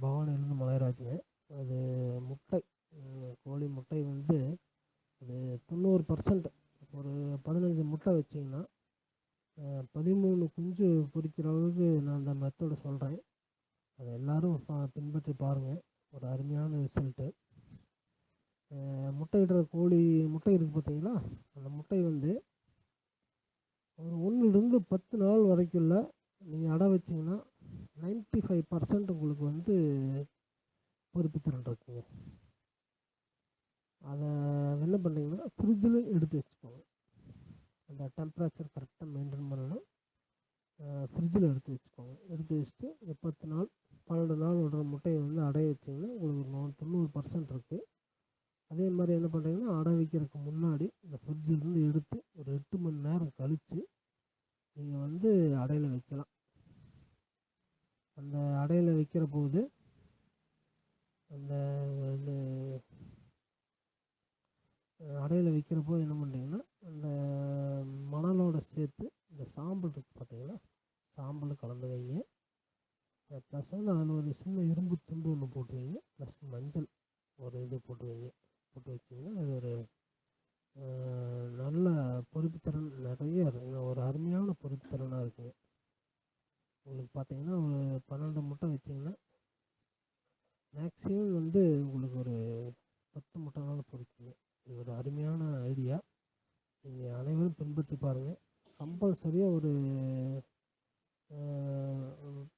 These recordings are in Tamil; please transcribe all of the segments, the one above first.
பவானியிலேருந்து மலையராஜு அது முட்டை கோழி முட்டை வந்து அது தொண்ணூறு பர்சன்ட் ஒரு பதினஞ்சு முட்டை வச்சிங்கன்னா பதிமூணு குஞ்சு பொரிக்கிற அளவுக்கு நான் அந்த மெத்தோட சொல்கிறேன் அதை எல்லோரும் பின்பற்றி பாருங்கள் ஒரு அருமையான ரிசல்ட்டு முட்டையிடுற கோழி முட்டை இருக்குது பார்த்தீங்களா? அந்த முட்டை வந்து ஒரு ஒன்றுலேருந்து பத்து நாள் வரைக்குள்ள நீங்கள் அடை வச்சிங்கன்னா நைன்ட்டி ஃபைவ் பர்சன்ட் உங்களுக்கு வந்து பொறுப்பு திறன் இருக்குங்க. அதை என்ன பண்ணுறீங்கன்னா ஃப்ரிட்ஜில் எடுத்து வச்சுக்கோங்க. அந்த டெம்பரேச்சர் கரெக்டாக மெயின்டைன் பண்ணணும் ஃப்ரிட்ஜில் எடுத்து வச்சுக்கோங்க. எடுத்து வச்சுட்டு ஒரு பத்து நாள் பன்னெண்டு நாள் விடுற முட்டையை வந்து அடைய வச்சிங்கன்னா உங்களுக்கு நூ தொண்ணூறு பர்சன்ட் இருக்குது அதே மாதிரி என்ன பண்ணுறீங்கன்னா அடை வைக்கிறதுக்கு முன்னாடி இந்த ஃப்ரிட்ஜிலேருந்து எடுத்து ஒரு எட்டு மணி நேரம் கழித்து நீங்கள் வந்து அடையில் வைக்கலாம். அந்த அடையில் வைக்கிற போது அந்த அந்த அடையில் வைக்கிற போது என்ன பண்ணுறீங்கன்னா அந்த மணலோட சேர்த்து இந்த சாம்பல் இருக்குது பார்த்தீங்களா? சாம்பல் கலந்து வைங்க. ப்ளஸ் வந்து அதில் ஒரு சின்ன இரும்பு துண்டு ஒன்று போட்டு வைங்க ப்ளஸ் மஞ்சள் ஒரு இது போட்டு வைங்க போட்டு வச்சிங்கன்னா அது ஒரு நல்ல பொறுப்புத்திறன் நிறைய இருக்குங்க. ஒரு அருமையான பொறுப்புத்திறனாக இருக்குங்க. உங்களுக்கு பார்த்தீங்கன்னா ஒரு பன்னெண்டு முட்டை வச்சிங்கன்னா மேக்ஸிமம் வந்து உங்களுக்கு ஒரு பத்து மூட்டைனாலும் பிடிக்குங்க இது ஒரு அருமையான ஐடியா நீங்கள் அனைவரும் பின்பற்றி பாருங்கள் கம்பல்சரியாக ஒரு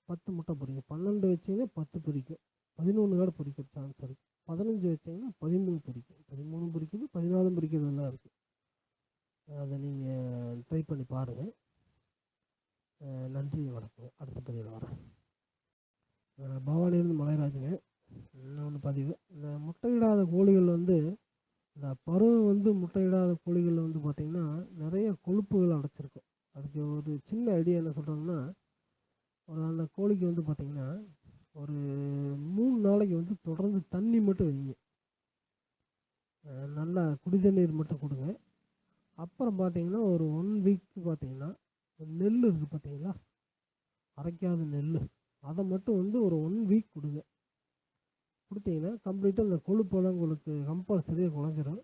பத்து முட்டை பிடிக்கும் பன்னெண்டு வச்சிங்கன்னா பத்து பிடிக்கும் பதினொன்று கூட பிடிக்கிற சான்ஸ் இருக்குது பதினஞ்சு வச்சிங்கன்னா பதிமூணு பிடிக்கும் பதிமூணு பிடிக்குது பதினாலும் பொரிக்கிறதெல்லாம் இருக்குது அதை நீங்கள் ட்ரை பண்ணி பாருங்கள் நன்றி வணக்கம். அடுத்த பதிவில் வரேன் பவானியிலேருந்து மலைராஜுங்க இன்னொன்று பதிவு. இந்த முட்டையிடாத கோழிகள் வந்து இந்த பருவம் வந்து முட்டையிடாத கோழிகளில் வந்து பார்த்திங்கன்னா நிறைய கொழுப்புகள் அடைச்சிருக்கும். அதுக்கு ஒரு சின்ன ஐடியா என்ன சொல்கிறாங்கன்னா ஒரு அந்த கோழிக்கு வந்து பார்த்திங்கன்னா ஒரு மூணு நாளைக்கு வந்து தொடர்ந்து தண்ணி மட்டும் வைங்க. நல்லா குடி நீர் மட்டும் கொடுங்க. அப்புறம் பார்த்திங்கன்னா ஒரு ஒன் வீக் பார்த்திங்கன்னா நெல் இருக்குது பார்த்தீங்களா? அரைக்காத நெல் அதை மட்டும் வந்து ஒரு ஒன் வீக் கொடுங்க. கொடுத்தீங்கன்னா கம்ப்ளீட்டாக இந்த கொழுப்பெல்லாம் உங்களுக்கு கம்பல்சரியாக குறைஞ்சிரும்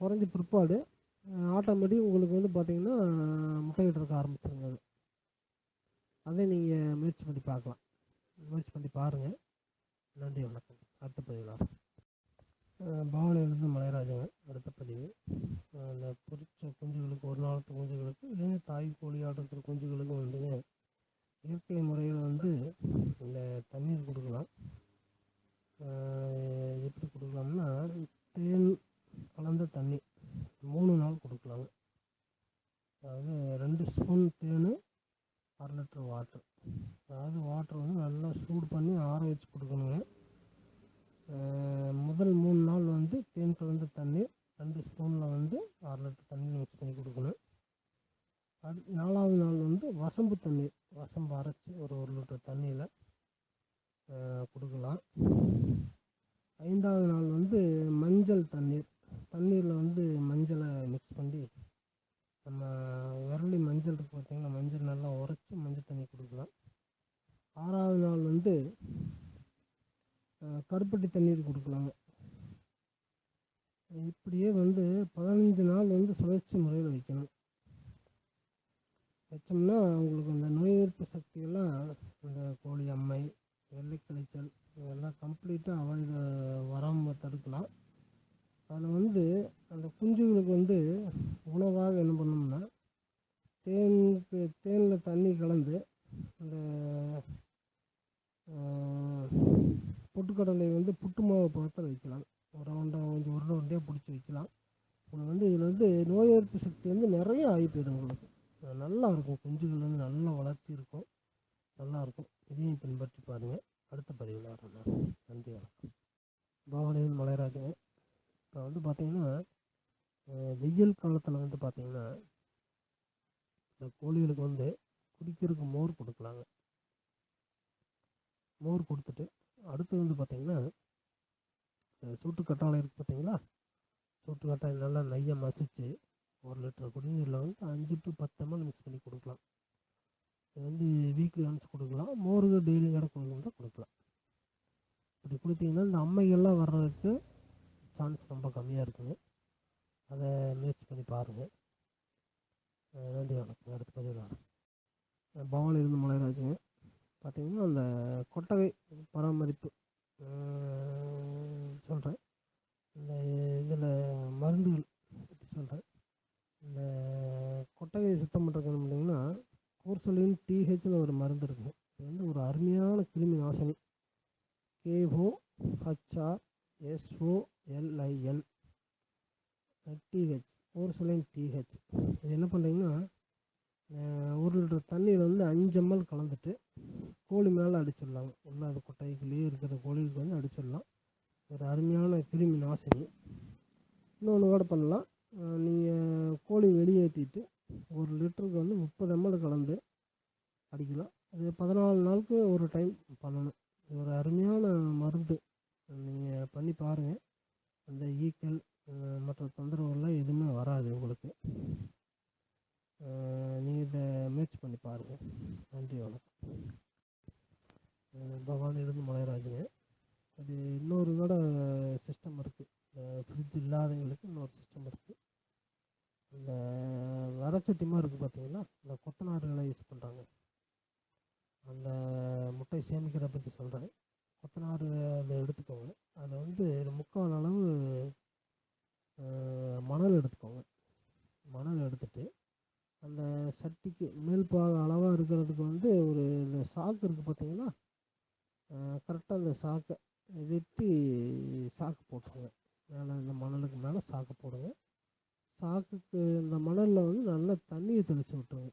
குறைஞ்ச பிற்பாடு ஆட்டோமேட்டிக் உங்களுக்கு வந்து பார்த்திங்கன்னா இருக்க ஆரம்பிச்சிருங்க அது. அதை நீங்கள் முயற்சி பண்ணி பார்க்கலாம். முயற்சி பண்ணி பாருங்கள் நன்றி வணக்கம். அடுத்த பதிவில் பவானியிலிருந்து மலைராஜங்க அடுத்த பதிவு. அந்த பொரிச்ச குஞ்சுகளுக்கு ஒரு நாளத்து குஞ்சுகளுக்கு இல்லைன்னா தாய் கோழி ஆடுற குஞ்சுகளுக்கும் வந்துங்க இயற்கை முறையில் வந்து இந்த தண்ணீர் கொடுக்கலாம். எப்படி கொடுக்கலாம்னா தேன் கலந்த தண்ணி மூணு நாள் கொடுக்கலாங்க. அதாவது ரெண்டு ஸ்பூன் தேன் அரை லிட்டர் வாட்ரு அதாவது வாட்ரு வந்து நல்லா சூடு பண்ணி ஆற வச்சு கொடுக்கணுங்க. முதல் மூணு நாள் வந்து தேன் கலந்த தண்ணீர் ரெண்டு ஸ்பூனில் வந்து அரை லிட்டர் தண்ணி மிக்ஸ் பண்ணி கொடுக்கணும். அடுத்து நாலாவது நாள் வந்து வசம்பு தண்ணீர் வசம்பு அரைச்சி ஒரு ஒரு லிட்டர் தண்ணியில் கொடுக்கலாம். ஐந்தாவது நாள் வந்து மஞ்சள் தண்ணீர் தண்ணீரில் வந்து மஞ்சளை மிக்ஸ் பண்ணி நம்ம விரலி மஞ்சள் இருக்குது பார்த்தீங்கன்னா மஞ்சள் நல்லா உரைச்சி மஞ்சள் தண்ணி கொடுக்கலாம். ஆறாவது நாள் வந்து கருப்பட்டி தண்ணீர் கொடுக்கலாங்க. இப்படியே வந்து பதினஞ்சு நாள் வந்து சுழற்சி முறையில் வைக்கணும். வச்சோம்னா உங்களுக்கு அந்த நோய் எதிர்ப்பு சக்தியெல்லாம் இந்த கோழி அம்மை வெள்ளை இதெல்லாம் கம்ப்ளீட்டாக அவாய்ட் வராமல் தடுக்கலாம். அதில் வந்து அந்த குஞ்சுகளுக்கு வந்து உணவாக என்ன பண்ணோம்னா தேனுக்கு தேனில் தண்ணி கலந்து அந்த பொட்டுக்கடலை வந்து புட்டு மாவு பதத்தில் வைக்கலாம். ஒரு ரவுண்டாக கொஞ்சம் உருண்டை உருண்டையாக பிடிச்சி வைக்கலாம். உங்களுக்கு வந்து இதில் வந்து நோய் எதிர்ப்பு சக்தி வந்து நிறைய ஆகி போயிடும் உங்களுக்கு. நல்லா இருக்கும். குஞ்சுகள் வந்து நல்ல வளர்ச்சி இருக்கும். நல்லாயிருக்கும் இதையும் பின்பற்றி பாருங்கள் அடுத்த பதிவில் வரேன் நன்றி வணக்கம். பவானியின் மலைராஜன். இப்போ வந்து பார்த்திங்கன்னா வெயில் காலத்தில் வந்து பார்த்திங்கன்னா இந்த கோழிகளுக்கு வந்து குடிக்கிறதுக்கு மோர் கொடுக்கலாங்க மோர் கொடுத்துட்டு அடுத்து வந்து பார்த்திங்கன்னா சூட்டு கற்றாழை இருக்குது பார்த்தீங்களா சூட்டு கற்றாழை நல்லா நையை மசிச்சு ஒரு லிட்டர் குடிநீரில் வந்து அஞ்சு டு பத்து எம்எல் மிக்ஸ் பண்ணி கொடுக்கலாம். இது வந்து வீக்லி ஒன்ஸ் கொடுக்கலாம். மோருக்கு டெய்லி கடை கொடுக்கணும் கொடுக்கலாம். இப்படி கொடுத்தீங்கன்னா இந்த அம்மைகள்லாம் வர்றதுக்கு சான்ஸ் ரொம்ப கம்மியாக இருக்குங்க அதை முயற்சி பண்ணி பாருங்கள் நன்றி வணக்கம். அடுத்த பதிவு வரேன் பவானி இருந்து மலைராஜுங்க பார்த்தீங்கன்னா அந்த கொட்டகை பராமரிப்பு சொல்கிறேன் இந்த இதில் மருந்துகள் பற்றி சொல்கிறேன் இந்த கொட்டகையை சுத்தம் பண்ணுறது பார்த்தீங்கன்னா கோர்சலின் டிஹெச்னு ஒரு மருந்து இருக்குது இது வந்து ஒரு அருமையான கிருமி நாசினி. KO HR SOLIN DH Korsolin DH இது என்ன பண்ணுறீங்கன்னா ஒரு லிட்டர் தண்ணியில் வந்து அஞ்சு எம்எல் கலந்துட்டு கோழி மேலே அடிச்சிடலாங்க உள்ள அது இருக்கிற கோழிகளுக்கு வந்து அடிச்சிடலாம். ஒரு அருமையான கிருமி நாசினி. இன்னொன்று கூட பண்ணலாம். நீங்கள் கோழி வெளியேற்றிட்டு ஒரு லிட்டருக்கு வந்து முப்பது எம்எல் கலந்து அடிக்கலாம். அது பதினாலு நாளுக்கு ஒரு டைம் பண்ணணும். இது ஒரு அருமையான மருந்து. நீங்கள் பண்ணி பாருங்கள் அந்த ஈக்கள் மற்ற தொந்தரவுகள்லாம் எதுவுமே வராது உங்களுக்கு நீங்கள் இதை முயற்சி பண்ணி பாருங்கள் நன்றி வணக்கம் பகவான் இருந்து மலைராஜுங்க அது இன்னொரு கூட சிஸ்டம் இருக்குது ஃப்ரிட்ஜ் இல்லாதவங்களுக்கு இன்னொரு சிஸ்டம் இருக்குது இந்த வடச்சட்டிமா இருக்குது பார்த்தீங்களா இந்த கொத்தனார்களை யூஸ் பண்ணுறாங்க அந்த முட்டை சேமிக்கிற பற்றி சொல்கிறேன் கொத்தனார் அதை எடுத்துக்கோங்க அதில் வந்து முக்கால் அளவு மணல் எடுத்துக்கோங்க மணல் எடுத்துட்டு அந்த சட்டிக்கு மேல் பாக அளவாக இருக்கிறதுக்கு வந்து ஒரு இந்த சாக்கு இருக்குது பார்த்தீங்களா கரெக்டாக அந்த சாக்கை வெட்டி சாக்கு போட்டுருங்க மேலே இந்த மணலுக்கு மேலே சாக்கு போடுங்க சாக்குக்கு இந்த மணலில் வந்து நல்லா தண்ணியை தெளித்து விட்ருங்க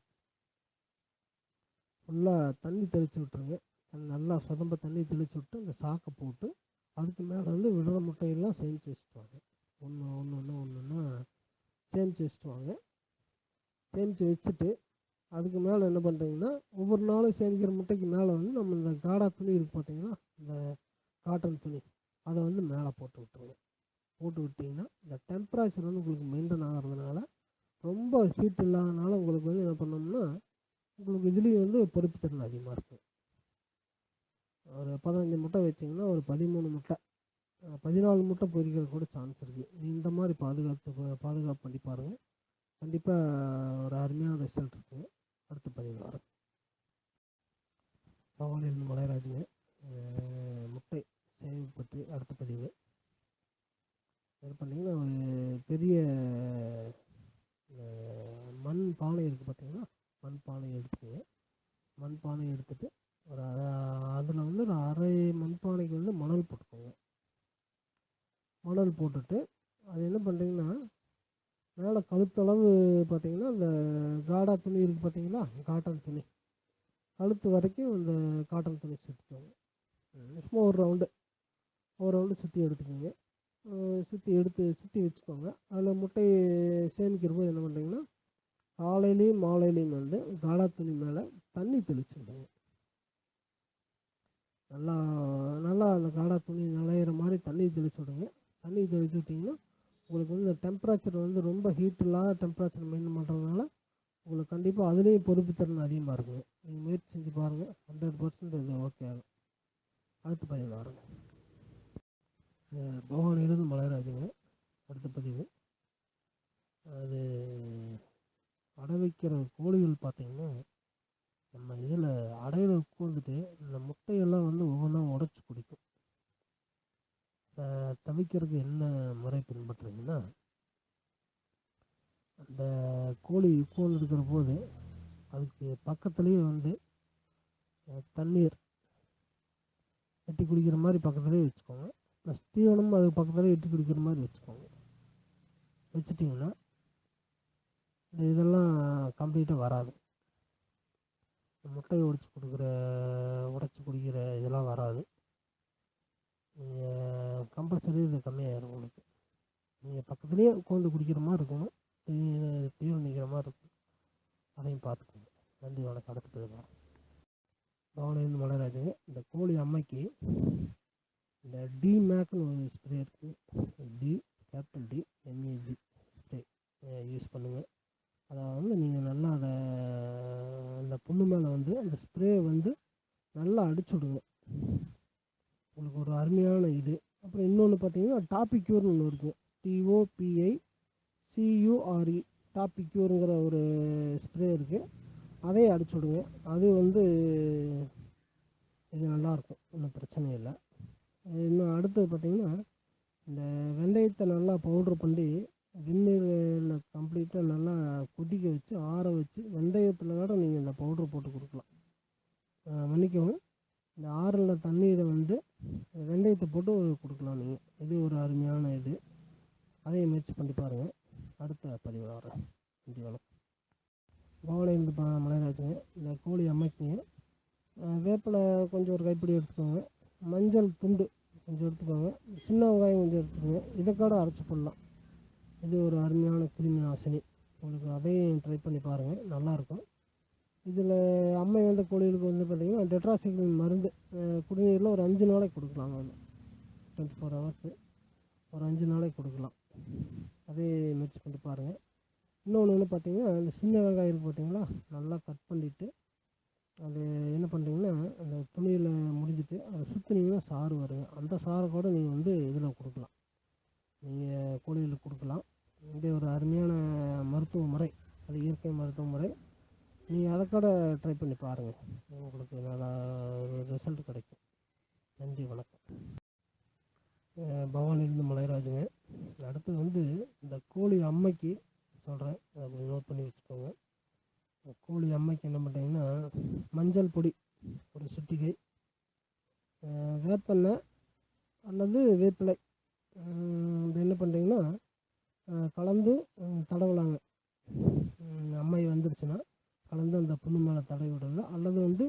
ஃபுல்லாக தண்ணி தெளித்து விட்ருங்க நல்லா சொதம்ப தண்ணி தெளித்து விட்டு அந்த சாக்கை போட்டு அதுக்கு மேலே வந்து விடுற முட்டையெல்லாம் சேமித்து வச்சுட்டுவாங்க. ஒன்று ஒன்று ஒன்று ஒன்று ஒன்றா சேமித்து வச்சுட்டுவாங்க. சேமித்து வச்சுட்டு அதுக்கு மேலே என்ன பண்ணுறீங்கன்னா ஒவ்வொரு நாளும் சேமிக்கிற முட்டைக்கு மேலே வந்து நம்ம இந்த காடா துணி இருக்குது பார்த்தீங்கன்னா இந்த காட்டன் துணி. அதை வந்து மேலே போட்டு விட்ருவோம் போட்டு விட்டிங்கன்னா இந்த டெம்பரேச்சர் வந்து உங்களுக்கு மெயின்டைன் ஆகிறதுனால ரொம்ப ஹீட் இல்லாதனால உங்களுக்கு வந்து என்ன பண்ணோம்னா உங்களுக்கு இதுலேயும் வந்து பொறுப்பு திறன் அதிகமாக இருக்கும். ஒரு பதினஞ்சு முட்டை வச்சிங்கன்னா ஒரு பதிமூணு முட்டை. பதினாலு முட்டை பொறிக்கிற கூட சான்ஸ் இருக்குது இந்த மாதிரி பாதுகாத்து பாதுகாப்பு பண்ணி பாருங்கள் கண்டிப்பாக ஒரு அருமையான ரிசல்ட் இருக்குங்க அடுத்த பதிவில் வரேன் பவானியில் மலையராஜுங்க முட்டை சேமிப்பு பற்றி அடுத்த பதிவு. இது பண்ணிங்கன்னா ஒரு பெரிய மண் பானை இருக்குது பார்த்தீங்களா மண் பானை எடுத்துக்கோங்க மண் பானை எடுத்துகிட்டு ஒரு அதில் வந்து ஒரு அரை மண்பானைக்கு வந்து மணல் போட்டுக்கோங்க. மணல் போட்டுட்டு அது என்ன பண்ணுறீங்கன்னா மேலே கழுத்தளவு பார்த்தீங்கன்னா அந்த காடா துணி இருக்குது பார்த்தீங்களா காட்டன் துணி. கழுத்து வரைக்கும் இந்த காட்டன் துணி சுற்றிக்கோங்க சும்மா ஒரு ரவுண்டு ஒரு ரவுண்டு சுற்றி எடுத்துக்கோங்க. சுற்றி எடுத்து சுற்றி வச்சுக்கோங்க. அதில் முட்டையை சேமிக்கிற போது என்ன பண்ணுறீங்கன்னா காலையிலையும் மாலையிலையும் வந்து காடா துணி மேலே தண்ணி தெளிச்சு விடுங்க. நல்லா நல்லா அந்த காடா துணி நனையிற மாதிரி தண்ணி தெளிச்சு விடுங்க. தண்ணி தெளிச்சு விட்டிங்கன்னா உங்களுக்கு வந்து டெம்பரேச்சர் வந்து ரொம்ப ஹீட் இல்லாத டெம்பரேச்சர் மெயின்டைன் பண்ணுறதுனால உங்களுக்கு கண்டிப்பாக அதுலேயும் பொறுப்பு திறன் அதிகமாக இருக்குங்க. நீங்கள் முயற்சி செஞ்சு பாருங்கள் ஹண்ட்ரட் பர்சன்ட் இது ஓகே ஆகும். அடுத்து பதிவில் வரேங்க பவானியிலிருந்து மலைராஜுங்க அடுத்த பதிவு. அது அடை வைக்கிற கோழிகள் பார்த்திங்கன்னா நம்ம இதில் அடையில் உட்காந்துட்டு இந்த முட்டையெல்லாம் வந்து ஒவ்வொன்றா உடச்சி குடிக்கும். தவிக்கிறதுக்கு என்ன முறை பின்பற்றுறீங்கன்னா அந்த கோழி உட்கார்ந்து இருக்கிற போது அதுக்கு பக்கத்துலேயே வந்து தண்ணீர் கட்டி குடிக்கிற மாதிரி பக்கத்துலேயே வச்சுக்கோங்க. ப்ளஸ் தீவனம் அதுக்கு பக்கத்துலேயே எட்டி குடிக்கிற மாதிரி வச்சுக்கோங்க. வச்சிட்டிங்கன்னா இந்த இதெல்லாம் கம்ப்ளீட்டாக வராது. முட்டையை உடச்சி கொடுக்குற உடச்சி குடிக்கிற இதெல்லாம் வராது. நீங்கள் கம்பல்சரி இது கம்மியாகிடும் உங்களுக்கு. நீங்கள் பக்கத்துலேயே உட்காந்து குடிக்கிற மாதிரி இருக்கணும். தீவனம் நிற்கிற மாதிரி இருக்கும் அதையும் பார்த்துக்கோங்க. நன்றி வணக்கம். அடுத்து பேர் பவனிலிருந்து மலராஜுங்க இந்த கோழி அம்மைக்கு இந்த டி மேக்னு ஒரு ஸ்ப்ரே இருக்குது T capital T MAG spray use பண்ணுங்கள் அதாவது நீங்கள் நல்லா அதை அந்த புண்ணு மேலே வந்து அந்த ஸ்ப்ரே வந்து நல்லா அடிச்சு விடுங்க. உங்களுக்கு ஒரு அருமையான இது. அப்புறம் இன்னொன்று பார்த்தீங்கன்னா டாபிக்யூர்னு ஒன்று இருக்கும். டிஓபிஐ சியூஆர்இ டாபிக்யூருங்கிற ஒரு ஸ்ப்ரே இருக்குது அதையும் அடிச்சு விடுங்க. அது வந்து இது நல்லாயிருக்கும் ஒன்றும் பிரச்சனை இல்லை. இன்னும் அடுத்தது பார்த்திங்கன்னா இந்த வெந்தயத்தை நல்லா பவுட்ரு பண்ணி வெந்நீரில் கம்ப்ளீட்டாக நல்லா கொதிக்க வச்சு ஆற வச்சு வெந்தயத்தில் கூட நீங்கள் இந்த பவுட்ரு போட்டு கொடுக்கலாம். மன்னிக்கவும் இந்த ஆறில் தண்ணீரை வந்து வெந்தயத்தை போட்டு கொடுக்கலாம் நீங்கள் இது ஒரு அருமையான இது. அதையும் முயற்சி பண்ணி பாருங்கள் அடுத்த பதிவில் வரேன் நன்றி வணக்கம். கோவலை பா மலைராஜுங்க. இந்த கோழி அமைக்குங்க வேப்பில் வேப்பிலை கொஞ்சம் ஒரு கைப்பிடி எடுத்துக்கோங்க. மஞ்சள் துண்டு. கொஞ்சம் எடுத்துக்கோங்க. சின்ன வெங்காயம் கொஞ்சம் எடுத்துக்கோங்க. இதை கூட அரைச்சி போடலாம். இது ஒரு அருமையான கிருமி நாசினி. உங்களுக்கு அதையும் ட்ரை பண்ணி பாருங்கள் நல்லாயிருக்கும் இதில் அம்மை வந்த கோழிகளுக்கு வந்து பார்த்திங்கன்னா டெட்ராசிக்ளின் மருந்து குடிநீரில் ஒரு அஞ்சு நாளைக்கு கொடுக்கலாம் வந்து டுவெண்ட்டி ஃபோர் ஹவர்ஸு ஒரு அஞ்சு நாளைக்கு கொடுக்கலாம். அதே முயற்சி பண்ணி பாருங்கள் இன்னொன்று வந்து பார்த்தீங்கன்னா அந்த சின்ன வெங்காயம் பார்த்திங்களா நல்லா கட் பண்ணிவிட்டு அது என்ன பண்ணுறீங்கன்னா அந்த துணியில் முடிஞ்சிட்டு அதை சுற்றுனீங்கன்னா சாறு வருங்க அந்த சாறை கூட நீங்கள் வந்து இதில் கொடுக்கலாம். நீங்கள் கோழிகளுக்கு கொடுக்கலாம். இது ஒரு அருமையான மருத்துவ முறை அது இயற்கை மருத்துவ முறை. நீங்கள் அதை கூட ட்ரை பண்ணி பாருங்கள் உங்களுக்கு நல்லா ஒரு ரிசல்ட் கிடைக்கும். நன்றி வணக்கம். பவானிலிருந்து மலைராஜுங்க. அடுத்து வந்து இந்த கோழி அம்மைக்கு சொல்கிறேன் அதை கொஞ்சம் நோட் பண்ணி வச்சுக்கோங்க. கோழி அம்மைக்கு என்ன பண்ணுறீங்கன்னா மஞ்சள் பொடி ஒரு சிட்டிகை வேப்பெண்ணெய் அல்லது வேப்பிலை. இது என்ன பண்ணுறீங்கன்னா கலந்து தடவலாங்க அம்மை வந்துருச்சுன்னா கலந்து அந்த புண்ணு மேலே தடவி விடுங்க. அல்லது வந்து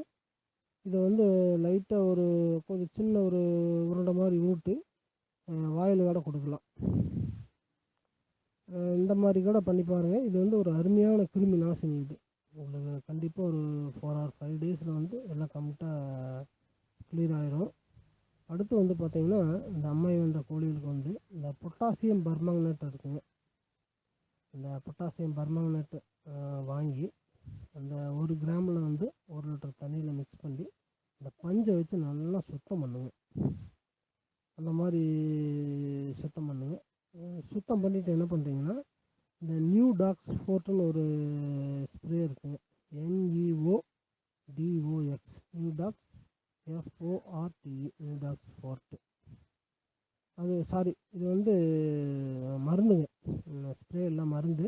இதை வந்து லைட்டாக ஒரு கொஞ்சம் சின்ன ஒரு உருண்டை மாதிரி ஊட்டு வாயில் கூட கொடுக்கலாம். இந்த மாதிரி கூட பண்ணி பாருங்கள் இது வந்து ஒரு அருமையான கிருமி நாசினி இது உங்களுக்கு கண்டிப்பாக ஒரு ஃபோர் ஆர் ஃபைவ் டேஸில் வந்து எல்லாம் கம்ப்ளீட்டாக கிளியர் ஆயிரும். அடுத்து வந்து பார்த்தீங்கன்னா இந்த அம்மை வந்த கோழிகளுக்கு வந்து இந்த பொட்டாசியம் பர்மாங்கனேட் இருக்குங்க. இந்த பொட்டாசியம் பர்மாங்கனேட் வாங்கி அந்த ஒரு கிராமில் வந்து ஒரு லிட்டர் தண்ணியில் மிக்ஸ் பண்ணி இந்த பஞ்சை வச்சு நல்லா சுத்தம் பண்ணுங்க. அந்த மாதிரி சுத்தம் பண்ணுங்க. சுத்தம் பண்ணிவிட்டு என்ன பண்ணுறீங்கன்னா இந்த நியூ டாக்ஸ் ஃபோர்ட்டுன்னு ஒரு ஸ்ப்ரே இருக்குது NEO DOX Neo Dox FORTE Neo Dox Forte அது சாரி இது வந்து மருந்துங்க. ஸ்ப்ரே எல்லாம் மருந்து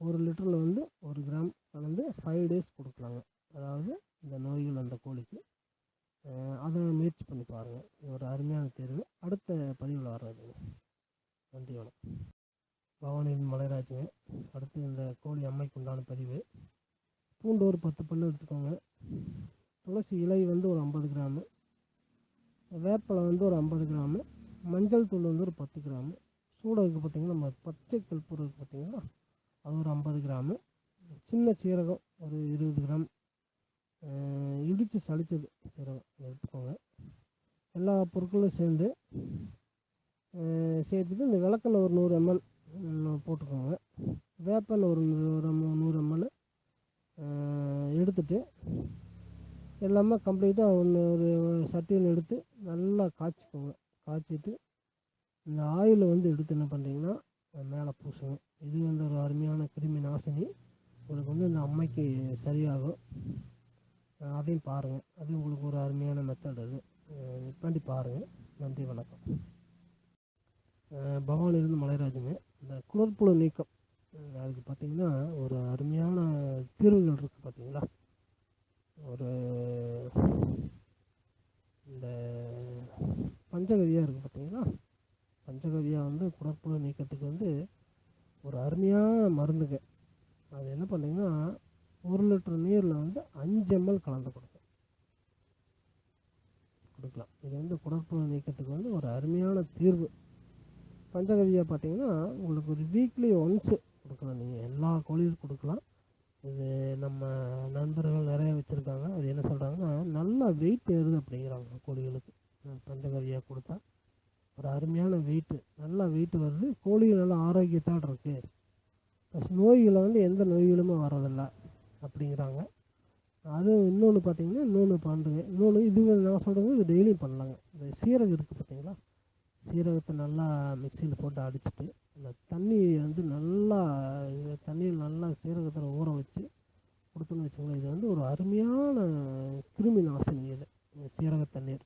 ஒரு லிட்டரில் வந்து ஒரு கிராம் கலந்து ஃபைவ் டேஸ் கொடுக்கலாங்க. அதாவது இந்த நோய்கள் அந்த கோழிக்கு. அதை முயற்சி பண்ணி பாருங்கள் இது ஒரு அருமையான தேர்வு. அடுத்த பதிவில் வர்றது நன்றி வணக்கம். பவானியின் மலைராஜுங்க அடுத்து இந்த கோழி அம்மைக்கு உண்டான பதிவு. பூண்டு ஒரு பத்து பல் எடுத்துக்கோங்க. துளசி இலை வந்து ஒரு ஐம்பது கிராமு. வேப்பலை வந்து ஒரு ஐம்பது கிராமு. மஞ்சள் தூள் வந்து ஒரு பத்து கிராமு. சூடகம் பார்த்திங்கன்னா நம்ம பச்சை கற்பூரம் பார்த்திங்கன்னா அது ஒரு ஐம்பது கிராமு. சின்ன சீரகம் ஒரு இருபது கிராம். இடித்து சளிச்சது சீரகம் எடுத்துக்கோங்க. எல்லா பொருட்களும் சேர்ந்து சேர்த்துட்டு இந்த விளக்கெண்ணெய் ஒரு நூறு எம்எல் போட்டுக்கோங்க. வேப்பெண்ணெய் ஒரு நூறு நூறு எம்எல் எடுத்துட்டு எல்லாமே கம்ப்ளீட்டாக ஒன்று ஒரு சட்டியில் எடுத்து நல்லா காய்ச்சிக்கோங்க. காய்ச்சிட்டு இந்த ஆயிலை வந்து எடுத்து என்ன பண்ணுறீங்கன்னா மேலே பூசுங்க. இது வந்து ஒரு அருமையான கிருமி நாசினி. உங்களுக்கு வந்து இந்த அம்மைக்கு சரியாகும். அதையும் பாருங்கள் அது உங்களுக்கு ஒரு அருமையான மெத்தட் அது. பண்ணி பாருங்கள் நன்றி வணக்கம். பவானிலிருந்து மலைராஜுங்க. இந்த குடற்புழு நீக்கம் அதுக்கு பார்த்தீங்கன்னா ஒரு அருமையான தீர்வுகள் இருக்குது பார்த்தீங்களா ஒரு இந்த பஞ்சகவியாக இருக்குது பார்த்தீங்களா பஞ்சகவியாக வந்து குடற்புழு நீக்கத்துக்கு வந்து ஒரு அருமையான மருந்துங்க. அது என்ன பண்ணிங்கன்னா ஒரு லிட்டர் நீரில் வந்து அஞ்சு எம்எல் கலந்து கொடுக்கும். கொடுக்கலாம். இது வந்து குடற்புழு நீக்கத்துக்கு வந்து ஒரு அருமையான தீர்வு. பஞ்சகவியா பார்த்தீங்கன்னா உங்களுக்கு ஒரு வீக்லி ஒன்ஸு கொடுக்கலாம் நீங்கள் எல்லா கோழியும் கொடுக்கலாம் இது நம்ம நண்பர்கள் நிறைய வச்சுருக்காங்க அது என்ன சொல்கிறாங்கன்னா நல்லா வெயிட் ஏறுது அப்படிங்கிறாங்க கோழிகளுக்கு அஹ் பஞ்சகவியா கொடுத்தா ஒரு அருமையான வெயிட்டு நல்லா வெயிட் வருது கோழிகள் நல்லா ஆரோக்கியத்தோடு இருக்குது நோய்களை வந்து எந்த நோய்களுமே வர்றதில்ல அப்படிங்கிறாங்க அது இன்னொன்று பார்த்தீங்கன்னா இன்னொன்று பண்ணுறேங்க இன்னொன்று இது நான் சொல்கிறது இது டெய்லியும் பண்ணலாங்க இந்த சீரகம் இருக்குது பார்த்தீங்களா சீரகத்தை நல்லா மிக்சியில் போட்டு அடிச்சுட்டு அந்த தண்ணி வந்து நல்லா இது தண்ணியில் நல்லா சீரகத்தில் ஊற வச்சு கொடுத்தோன்னு வச்சுக்கோங்களேன் இது வந்து ஒரு அருமையான கிருமி நாசினி இது இந்த சீரக தண்ணீர்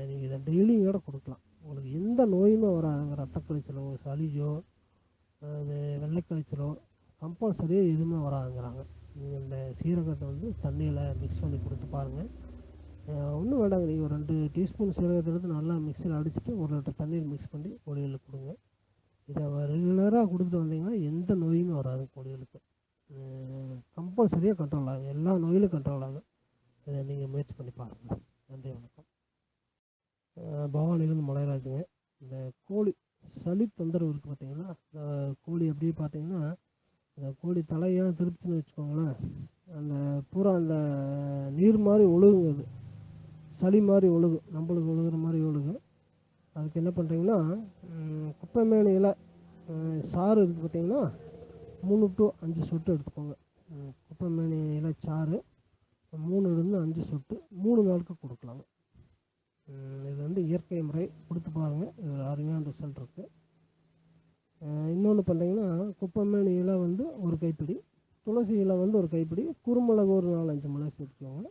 நீங்கள் இதை டெய்லியும் கூட கொடுக்கலாம் உங்களுக்கு எந்த நோயுமே வராதுங்க ரத்த கழிச்சலோ சளியோ அது வெள்ளை கழிச்சலோ கம்பல்சரியாக எதுவுமே வராதுங்கிறாங்க நீங்கள் இந்த சீரகத்தை வந்து தண்ணியில் போட்டு பாருங்கள் ஒன்றும் வேண்டாங்க நீங்கள் ஒரு ரெண்டு டீஸ்பூன் சீரகத்தை எடுத்து நல்லா மிக்சியில் அடிச்சுட்டு ஒரு லிட்டர் தண்ணீர் மிக்ஸ் பண்ணி கோழிகளுக்கு கொடுங்க. இதை ரெகுலராக கொடுத்துட்டு வந்தீங்கன்னா எந்த நோயுமே வராது கோழிகளுக்கு கம்பல்சரியாக கண்ட்ரோல் ஆகும் எல்லா நோயிலும் கண்ட்ரோல் ஆகும் இதை நீங்கள் முயற்சி பண்ணி பாருங்கள் நன்றி வணக்கம். பவானிலிருந்து மலையராஜுங்க இந்த கோழி சளி தொந்தரவு இருக்குது பார்த்தீங்கன்னா இந்த கோழி அப்படியே பார்த்தீங்கன்னா அந்த கோழி தலையெல்லாம் திருப்பிச்சுன்னு வச்சுக்கோங்களேன். அந்த பூரா அந்த நீர் மாதிரி ஒழுகுங்க அது. சளி மாதிரி ஒழுகும் நம்மளுக்கு ஒழுகுற மாதிரி ஒழுகும் அதுக்கு என்ன பண்ணுறீங்கன்னா குப்பை மேனி இலை சாறு இருக்குது பார்த்தீங்கன்னா மூணு டு அஞ்சு சொட்டு எடுத்துக்கோங்க. குப்பை மேனி இலை சாறு மூணுலேருந்து அஞ்சு சொட்டு மூணு நாளுக்கு கொடுக்கலாங்க. இது வந்து இயற்கை முறை. கொடுத்து பாருங்கள் இதில் அருமையான ரிசல்ட் இருக்குது இன்னொன்று பார்த்தீங்கன்னா குப்பைமேனி இலை வந்து ஒரு கைப்பிடி துளசி இலை வந்து ஒரு கைப்பிடி குறுமிளகு ஒரு நாலஞ்சு மிளகு சேர்த்துக்கோங்க.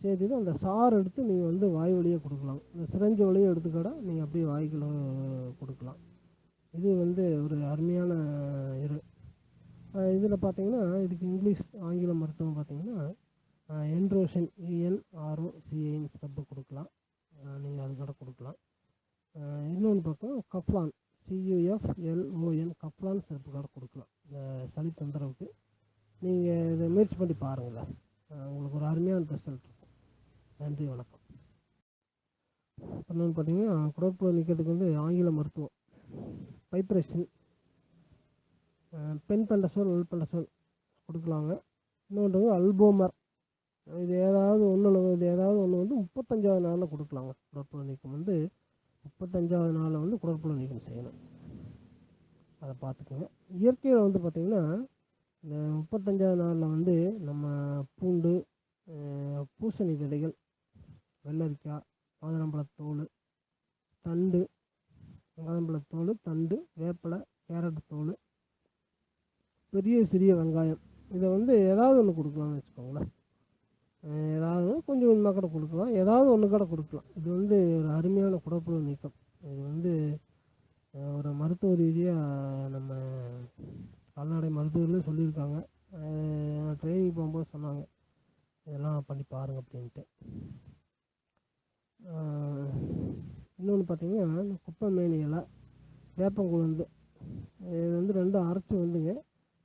சேர்த்துட்டு அந்த சாறு எடுத்து நீங்கள் வந்து வாய் வழியாக கொடுக்கலாம். இந்த சிரஞ்சு வழியாக எடுத்துக்கடா நீங்கள் அப்படியே வாய்க்குள்ள கொடுக்கலாம். இது வந்து ஒரு அருமையான இரு இதில் பார்த்தீங்கன்னா இதுக்கு இங்கிலீஷ் ஆங்கில மருத்துவம் பார்த்தீங்கன்னா என்ட்ரோஷன் இஎன்ஆர்ஓ சிஐன் ஸ்டப்பு கொடுக்கலாம். நீங்கள் அது கூட கொடுக்கலாம். இன்னொன்று பக்கம் கஃப்லான் சியூஎஃப்எல்ஓஎன் கப்லான் சிறப்பு கார்டு கொடுக்கலாம். இந்த சளி தொந்தரவுக்கு நீங்கள் இதை முயற்சி பண்ணி பாருங்களேன். உங்களுக்கு ஒரு அருமையான ரிசல்ட் இருக்கும். நன்றி வணக்கம். இன்னொன்று பார்த்தீங்கன்னா குடற்புழு நிற்கிறதுக்கு வந்து ஆங்கில மருத்துவம். பைப்ரேஷன் பெண் பண்டசோல் உள் பண்டசோல் கொடுக்கலாங்க. இன்னொன்று அல்போமர் இது ஏதாவது ஒன்று இது ஏதாவது ஒன்று வந்து முப்பத்தஞ்சாவது நாளில் கொடுக்கலாங்க. குடற்புழு நீக்கம் வந்து முப்பத்தஞ்சாவது நாளில் வந்து குடற்புழு நீக்கம் செய்யணும். அதை பார்த்துக்கோங்க. இயற்கையில் வந்து பார்த்திங்கன்னா இந்த முப்பத்தஞ்சாவது நாளில் வந்து நம்ம பூண்டு பூசணி விதைகள் வெள்ளரிக்காய் மாதுளம்பழத்தோல் தண்டு மாதுளம்பழத்தோல் தண்டு வேப்பிலை கேரட் தோல் பெரிய சிறிய வெங்காயம். இதை வந்து ஏதாவது ஒன்று கொடுக்கலாம்னு வச்சுக்கோங்களேன். ஏதாவது கொஞ்சம் கொஞ்சமாக கூட கொடுக்கலாம். ஏதாவது ஒன்று கூட கொடுக்கலாம். இது வந்து ஒரு அருமையான குடப்புழு நீக்கம். இது வந்து ஒரு மருத்துவ ரீதியாக நம்ம கால்நடை மருத்துவர்களே சொல்லியிருக்காங்க. ட்ரைனிங் போகும்போது சொன்னாங்க. இதெல்லாம் பண்ணி பாருங்க அப்படின்ட்டு. இன்னொன்று பார்த்தீங்கன்னா இந்த குப்பை மேனி இலை வேப்பங்குழுந்து இது வந்து ரெண்டும் அரைச்சி வந்துங்க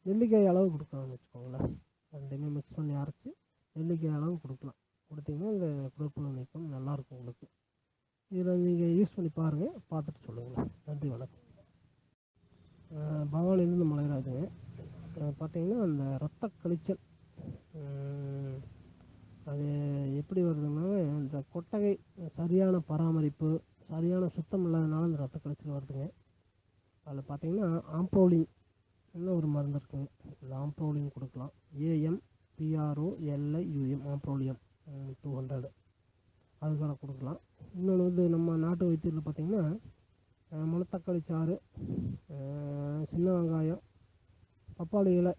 நெல்லிக்காய் அளவு கொடுக்கலாம்னு வச்சுக்கோங்களேன். ரெண்டுமே மிக்ஸ் பண்ணி அரைச்சி நெல்லிக்காய் அளவு கொடுக்கலாம். கொடுத்தீங்கன்னா இந்த குடப்புழு நீக்கம் நல்லாயிருக்கும் உங்களுக்கு. இதில் நீங்கள் யூஸ் பண்ணி பாருங்கள் பார்த்துட்டு சொல்லுங்கள் நன்றி வணக்கம். அஹ் பவானிலேருந்து மலைராஜுங்க பார்த்தீங்கன்னா அந்த ரத்த கழிச்சல் அது எப்படி வருதுன்னா இந்த கொட்டகை சரியான பராமரிப்பு சரியான சுத்தம் இல்லாதனால அந்த ரத்த கழிச்சல் வருதுங்க. அதில் பார்த்தீங்கன்னா ஆம்ப்ரோலிங் இன்னும் ஒரு மருந்து இருக்குங்க இந்த ஆம்ப்ரோலின் கொடுக்கலாம். AM PRO LI UM Amprolium two hundred அதுக்கான கொடுக்கலாம். இன்னொன்று வந்து நம்ம நாட்டு வைத்தியத்தில் பார்த்திங்கன்னா முளத்தக்காளி சாறு சின்ன வெங்காயம் பப்பாளி இலை.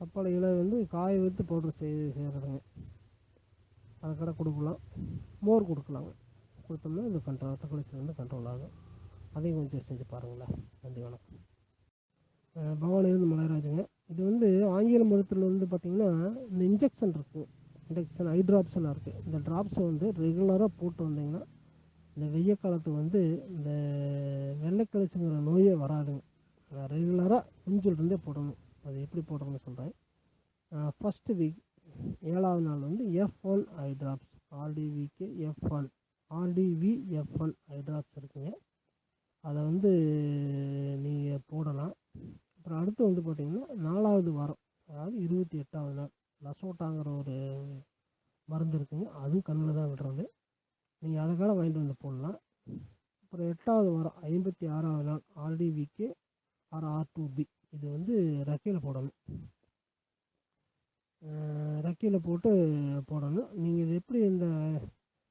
பப்பாளி இலை வந்து காய வைத்து பவுடர் செய்து செய்கிறதுங்க அதுக்கடை கொடுக்கலாம். மோர் கொடுக்கலாங்க. கொடுத்தோம்னா இது கண்ட்ரோல் ரத்தக்கழிச்சல் வந்து கண்ட்ரோல் ஆகும். அதையும் கொஞ்சம் செஞ்சு பாருங்களேன். நன்றி வணக்கம். அஹ் பவானிலேருந்து மலைராஜுங்க இது வந்து ஆங்கில மருத்துவத்தில் வந்து பார்த்திங்கன்னா இந்த இன்ஜெக்ஷன் இருக்குது இன்ஜெக்ஷன் ஐ ட்ராப்ஸ் எல்லாம் இருக்குது இந்த ட்ராப்ஸை வந்து ரெகுலராக போட்டு வந்தீங்கன்னா இந்த வெய்ய காலத்துக்கு வந்து இந்த வெள்ளைக்கழிச்சுங்கிற நோயே வராதுங்க. ரெகுலராக குஞ்சிலிருந்தே போடணும். அது எப்படி போடணும்னு சொல்கிறேன் ஃபஸ்ட்டு வீக் ஏழாவது நாள் வந்து எஃப் ஒன் ஐ drops ஆர்டிவிக்கு F one RDV F one eye drops இருக்குங்க. அதை வந்து நீங்கள் போடலாம். அப்புறம் அடுத்து வந்து பார்த்திங்கன்னா நாலாவது வாரம் அதாவது இருபத்தி எட்டாவது நாள் லசோட்டாங்கிற ஒரு மருந்து இருக்குங்க. அதுவும் கண்ணில் தான் விடுறது. நீங்கள் அதை கூட வாங்கிட்டு வந்து போடலாம். அப்புறம் எட்டாவது வாரம் ஐம்பத்தி ஆறாவது நாள் ஆர்டிவிக்கு ஆர் ஆர் டூ பி. இது வந்து ரெக்கையில் போடணும். ரெக்கையில் போட்டு போடணும். நீங்கள் இது எப்படி இந்த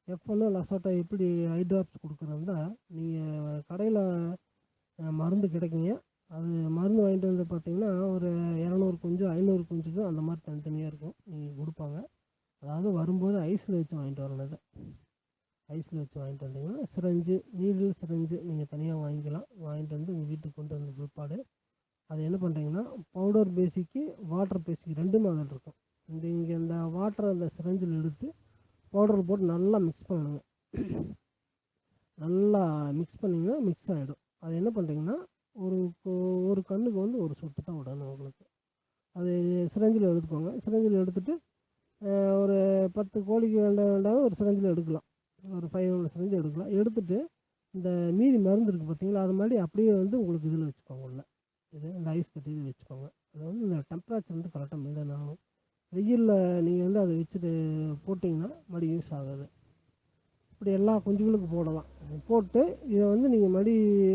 எஃப்எல்லோ லசோட்டா எப்படி ஐ ட்ராப்ஸ் கொடுக்குறதா நீங்கள் கடையில் மருந்து கிடைக்குங்க. அது மருந்து வாங்கிட்டு வந்து பார்த்தீங்கன்னா ஒரு இரநூறு குஞ்சு ஐநூறு குஞ்சுக்கு அந்த மாதிரி தனித்தனியாக இருக்கும். நீங்கள் கொடுப்பாங்க. அதாவது வரும்போது ஐஸில் வச்சு வாங்கிட்டு வரணும் இதை ஐஸில் வச்சு வாங்கிட்டு வந்தீங்கன்னா சிரஞ்சு நீடில் சிரஞ்சு நீங்கள் தனியாக வாங்கிக்கலாம். வாங்கிட்டு வந்து உங்கள் வீட்டுக்கு கொண்டு வந்த பிற்பாடு. அது என்ன பண்ணுறீங்கன்னா பவுடர் பேசிக்கு வாட்டர் பேசிக்கு ரெண்டுமே அதில் இருக்கும். இந்த இங்கே இந்த வாட்டரை அந்த சிரஞ்சில் எடுத்து பவுடர் போட்டு நல்லா மிக்ஸ் பண்ணணுங்க நல்லா மிக்ஸ் பண்ணிங்கன்னா மிக்ஸ் ஆகிடும் அது என்ன பண்ணுறீங்கன்னா ஒரு கொ- ஒரு கண்ணுக்கு வந்து ஒரு சொட்டு தான் விடணும் உங்களுக்கு அது சிரஞ்சில் எடுத்துக்கோங்க. சிரஞ்சில் எடுத்துட்டு ஒரு பத்து கோழிக்கு வேண்ட வேண்டாம் ஒரு சிரஞ்சில் எடுக்கலாம். ஒரு ஃபைவ் ஹண்ட்ரட் சிரஞ்சு எடுக்கலாம். எடுத்துட்டு இந்த மீதி மருந்து இருக்குது பார்த்தீங்களா அது மாதிரி அப்படியே வந்து உங்களுக்கு இதில் வச்சுக்கோங்க உள்ள. இது இந்த ஐஸ் கட்டியில் வச்சுக்கோங்க. அது வந்து இந்த டெம்பரேச்சர் வந்து கரெக்டாக மெயின்டைன் ஆகும். வெயிலில் நீங்கள் வந்து அதை வச்சுட்டு போட்டிங்கன்னா மறுபடியும் யூஸ் ஆகாது. இப்படி எல்லா குஞ்சுகளுக்கும் போடலாம். போட்டு இதை வந்து நீங்கள் மறுபடி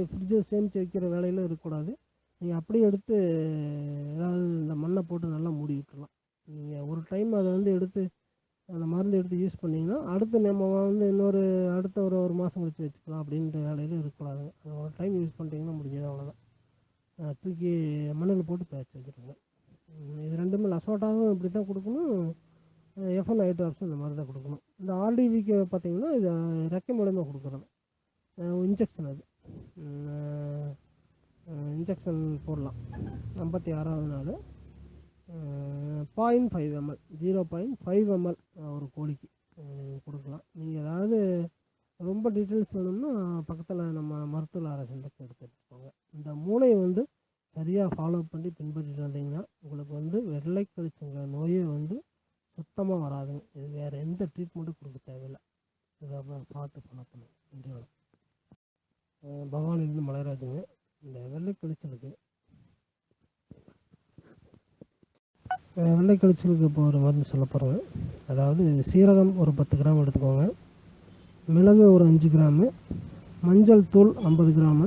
ஃப்ரிட்ஜில் சேமித்து வைக்கிற வேலையில் இருக்கக்கூடாது. நீங்கள் அப்படியே எடுத்து ஏதாவது இந்த மண்ணை போட்டு நல்லா மூடி விட்டுலாம் நீங்கள் ஒரு டைம் அதை வந்து எடுத்து அந்த மருந்து எடுத்து யூஸ் பண்ணிங்கன்னா அடுத்து நம்ம வந்து இன்னொரு அடுத்த ஒரு ஒரு மாதம் கழிச்சு வச்சுக்கலாம் அப்படின்ற வேலையில் இருக்கக்கூடாதுங்க அது ஒரு டைம் யூஸ் பண்ணிட்டீங்கன்னா முடிஞ்சது அவ்வளோதான் தூக்கி மண்ணில் போட்டு பேச்சு வச்சுருங்க இது ரெண்டுமே லசோட்டாவும் இப்படி தான் கொடுக்கணும். எஃப்என் ஐட்டு ஆப்ஷன் இந்த மாதிரி தான் கொடுக்கணும். இந்த ஆர்டிவிக்கு பார்த்தீங்கன்னா இது ரெக்கை மூலயமா கொடுக்குறது. இன்ஜெக்ஷன் அது. இன்ஜெக்ஷன் போடலாம். ஐம்பத்தி ஆறாவது நாள். Point five ML zero point five ML ஒரு கோழிக்கு. கொடுக்கலாம். நீங்கள் ஏதாவது ரொம்ப டீட்டெயில்ஸ் வேணும்னா பக்கத்தில் நம்ம மருத்துவ ஆராய்ச்சி எடுத்துகிட்டு போங்க. இந்த மூளையை வந்து சரியாக ஃபாலோ பண்ணி பின்பற்றிட்டு வந்தீங்கன்னா உங்களுக்கு வந்து வெள்ளை கழிச்சுங்க நோயே வந்து சுத்தமாக வராதுங்க. இது வேறு எந்த ட்ரீட்மெண்ட்டும் கொடுக்க தேவையில்லை. இதை பார்த்து ஃபாலோ பண்ணுங்க நன்றி வணக்கம். பவானிலிருந்து மலைராஜுங்க. இந்த வெள்ளை வெள்ளைக்கழிச்சலுக்கு இப்போ ஒரு மருந்து சொல்ல போகிறேங்க அதாவது சீரகம் ஒரு பத்து கிராம் எடுத்துக்கோங்க. மிளகு ஒரு அஞ்சு கிராமு. மஞ்சள் தூள் ஐம்பது கிராமு.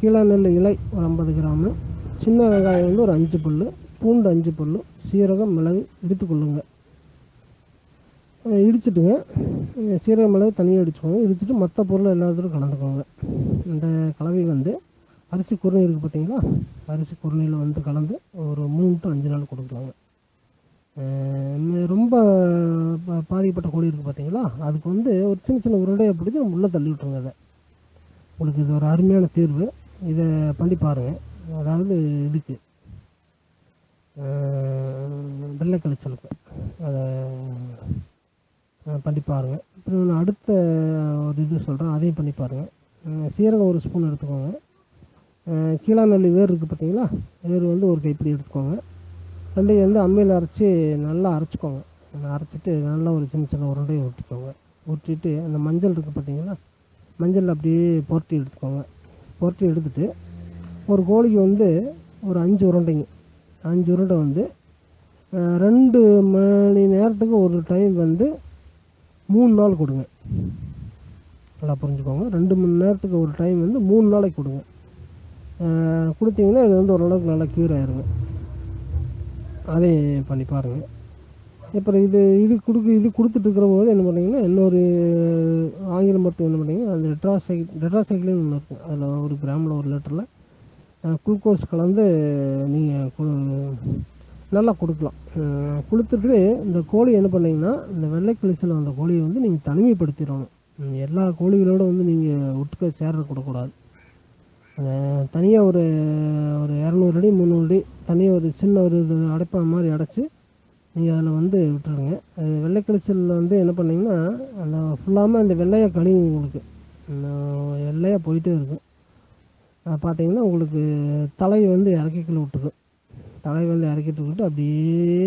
கீழா நெல் இலை ஒரு ஐம்பது கிராமு. சின்ன வெங்காயம் வந்து ஒரு அஞ்சு புல் பூண்டு அஞ்சு புல் சீரகம் மிளகு இடித்து கொள்ளுங்க. இடிச்சிட்டுங்க. சீரகம் மிளகு தனியாக இடிச்சுக்கோங்க. இடிச்சிட்டு மற்ற பொருளை எல்லாத்துலையும் கலந்துக்கோங்க. இந்த கலவை வந்து அரிசி குருணை இருக்குது பார்த்தீங்களா அரிசி குருணையில் வந்து கலந்து ஒரு மூணு டு அஞ்சு நாள் கொடுக்கலாங்க. ரொம்ப பா- பாதிக்கப்பட்ட கோழி இருக்குது பார்த்தீங்களா அதுக்கு வந்து ஒரு சின்ன சின்ன உருண்டையை பிடிச்சி நம்ம உள்ளே தள்ளி விட்ருங்க அதை. உங்களுக்கு இது ஒரு அருமையான தீர்வு. இதை பண்ணி பாருங்கள் அதாவது இதுக்கு. வெள்ளை கழிச்சலுக்கு அதை பண்ணி பாருங்கள் அப்புறம் நான் அடுத்த ஒரு இது சொல்கிறேன் அதையும் பண்ணி பாருங்கள் சீரகம் ஒரு ஸ்பூன் எடுத்துக்கோங்க. கீழாநெல்லி வேர் இருக்குது பார்த்தீங்களா வேர் வந்து ஒரு கைப்பிடி எடுத்துக்கோங்க. ரெண்டையும் வந்து அம்மியில் அரைச்சி நல்லா அரைச்சிக்கோங்க. அரைச்சிட்டு நல்லா ஒரு சின்ன சின்ன உருண்டையை ஊட்டிக்கோங்க ஊற்றிட்டு அந்த மஞ்சள் இருக்குது பார்த்தீங்களா மஞ்சள் அப்படியே புரட்டி எடுத்துக்கோங்க. புரட்டி எடுத்துகிட்டு ஒரு கோழிக்கு வந்து ஒரு அஞ்சு உருண்டைங்க. அஞ்சு உருண்டை வந்து ரெண்டு மணி நேரத்துக்கு ஒரு டைம் வந்து மூணு நாள் கொடுங்க. நல்லா புரிஞ்சுக்கோங்க. ரெண்டு மணி நேரத்துக்கு ஒரு டைம் வந்து மூணு நாளைக்கு கொடுங்க. கொடுத்தீங்கன்னா இது வந்து ஓரளவுக்கு நல்லா க்யூர் ஆயிருங்க. அதையும் பண்ணி பாருங்கள் இப்போ இது இது கொடுக்க இது கொடுத்துட்டுருக்கிற போது என்ன பண்ணிங்கன்னா இன்னொரு ஆங்கில மருத்துவம் என்ன பண்ணிங்கன்னா அந்த டெட்ராசைக் டெட்ராசைக்கிள்னு ஒன்று இருக்குது அதில் ஒரு கிராமில் ஒரு லிட்டரில் குளுக்கோஸ் கலந்து நீங்கள் நல்லா கொடுக்கலாம். கொடுத்துட்டு இந்த கோழி என்ன பண்ணிங்கன்னா இந்த வெள்ளை வந்த அந்த கோழியை வந்து நீங்கள் தனிமைப்படுத்திடணும். எல்லா கோழிகளோட வந்து நீங்கள் ஒட்டுக்க சேர கொடுக்கூடாது தனியாக ஒரு ஒரு இரநூறு அடி முந்நூறு அடி தனியாக ஒரு சின்ன ஒரு இது அடைப்பா மாதிரி அடைச்சி நீங்கள் அதில் வந்து விட்டுருங்க. அது வெள்ளை வந்து என்ன பண்ணீங்கன்னா அந்த ஃபுல்லாமல் அந்த வெள்ளையாக கழிவு உங்களுக்கு. வெள்ளையாக போயிட்டே இருக்கும். பார்த்தீங்கன்னா உங்களுக்கு தலை வந்து இறக்கிக்குள்ள விட்டுக்கும் தலை வந்து இறக்கிட்டு விட்டு அப்படியே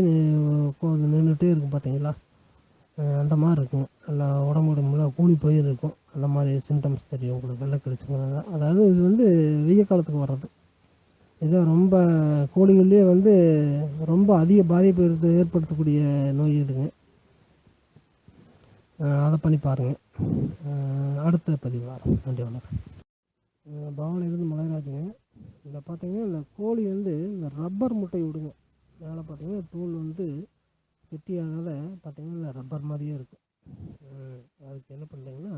நின்றுட்டே இருக்கும் பார்த்தீங்களா? அந்த மாதிரி இருக்கும். நல்லா உடம்பு உடம்புல கூலி போய் இருக்கும் அந்த மாதிரி சிம்டம்ஸ் தெரியும் உங்களுக்கு வெள்ளை கழிச்சுங்க அதாவது இது வந்து வெய்ய காலத்துக்கு வர்றது. இது ரொம்ப கோழிகள்லேயே வந்து ரொம்ப அதிக பாதிப்பு எடுத்து ஏற்படுத்தக்கூடிய நோய் இதுங்க. அதை பண்ணி பாருங்கள் அடுத்த பதிவு வரும். நன்றி வணக்கம். அஹ் பவானிலிருந்து மலைராஜுங்க இதில் பார்த்தீங்கன்னா இந்த கோழி வந்து இந்த ரப்பர் முட்டை விடுங்க. மேலே பார்த்தீங்கன்னா தோல் வந்து கெட்டியானத பார்த்தீங்கன்னா இந்த ரப்பர் மாதிரியே இருக்கும். அதுக்கு என்ன பண்ணுறீங்கன்னா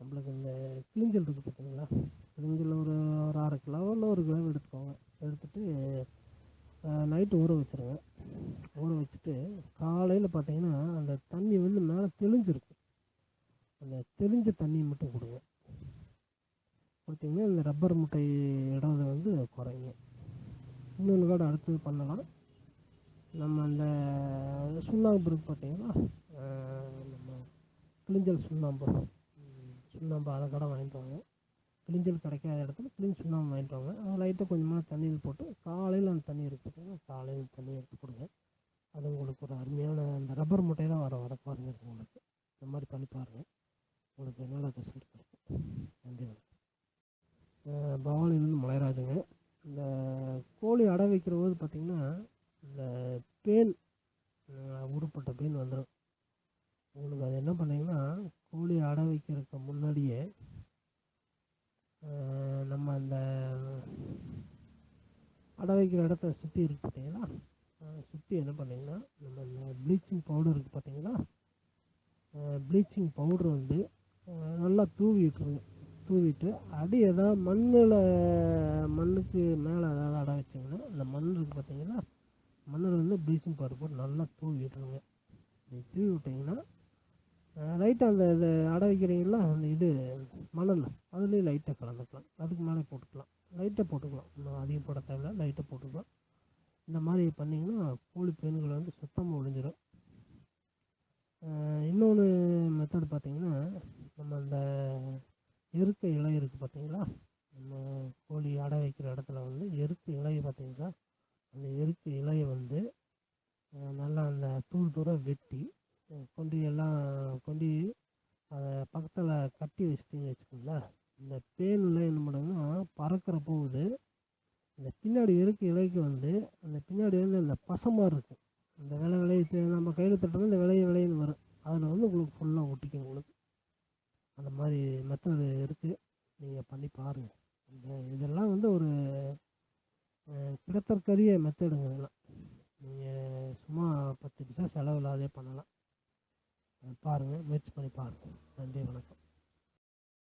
நம்மளுக்கு இந்த கிளிஞ்சல் இருக்குது பார்த்தீங்களா? கிளிஞ்சல் ஒரு ஒரு அரை கிலோ இல்லை ஒரு கிலோ எடுத்துக்கோங்க. எடுத்துட்டு நைட்டு ஊற வச்சுருங்க. ஊற வச்சுட்டு காலையில் பார்த்தீங்கன்னா அந்த தண்ணி வந்து மேலே தெளிஞ்சிருக்கும். அந்த தெளிஞ்ச தண்ணியை மட்டும் கொடுங்க. கொடுத்தீங்கன்னா இந்த ரப்பர் முட்டை இடம் வந்து குறையும். இன்னொன்று கூட அடுத்தது பண்ணலாம். நம்ம அந்த சுண்ணாம்பு இருக்கு பார்த்தீங்களா நம்ம கிளிஞ்சல் சுண்ணாம்பு. சுண்ணாம்பு அதை கடை வாங்கிட்டு வாங்க. கிளிஞ்சல் கிடைக்காத இடத்துல கிளிஞ்ச் சுண்ணாம்பு வாங்கிட்டு வாங்க. அதை லைட்டாக கொஞ்சமாக தண்ணியில் போட்டு காலையில் அந்த தண்ணி இருக்கு பார்த்தீங்கன்னா காலையில் தண்ணி எடுத்து கொடுங்க. அது உங்களுக்கு ஒரு அருமையான அந்த ரப்பர் முட்டையெல்லாம் வர வர பாருங்க உங்களுக்கு. இந்த மாதிரி பண்ணி பாருங்கள் உங்களுக்கு நல்ல ரிசல்ட் கிடைக்கும். நன்றி வணக்கம் அஹ் பவானிலேருந்து இந்த கோழி அடை வைக்கிற போது பார்த்திங்கன்னா இந்த பேன் உருப்பட்ட பேன் வந்துடும் உங்களுக்கு அது என்ன பண்ணீங்கன்னா கோழி அடை வைக்கிறதுக்கு முன்னாடியே நம்ம அந்த அடை வைக்கிற இடத்த சுற்றி இருக்கு பார்த்தீங்களா சுற்றி என்ன பண்ணிங்கன்னா நம்ம இந்த ப்ளீச்சிங் பவுடர் இருக்குது பார்த்தீங்களா ப்ளீச்சிங் பவுடர் வந்து நல்லா தூவி விட்டுருங்க தூவிட்டு அடி எதாவது மண்ணில் மண்ணுக்கு மேலே ஏதாவது அடை வச்சிங்கன்னா அந்த மண் இருக்குது பார்த்தீங்களா மண்ணில் வந்து ப்ளீச்சிங் பவுடர் போட்டு நல்லா தூவி விட்டுருங்க நீங்கள் தூவி விட்டிங்கன்னா லைட்டாக அந்த இது அடை வைக்கிறீங்களா அந்த இது மணல் அதுலேயும் லைட்டாக கலந்துக்கலாம். அதுக்கு மேலே போட்டுக்கலாம். லைட்டாக போட்டுக்கலாம். இன்னும் அதிகம் போட தேவையில்ல லைட்டாக போட்டுக்கலாம். இந்த மாதிரி பண்ணிங்கன்னா கோழி பெண்களை வந்து சுத்தம் करिए मत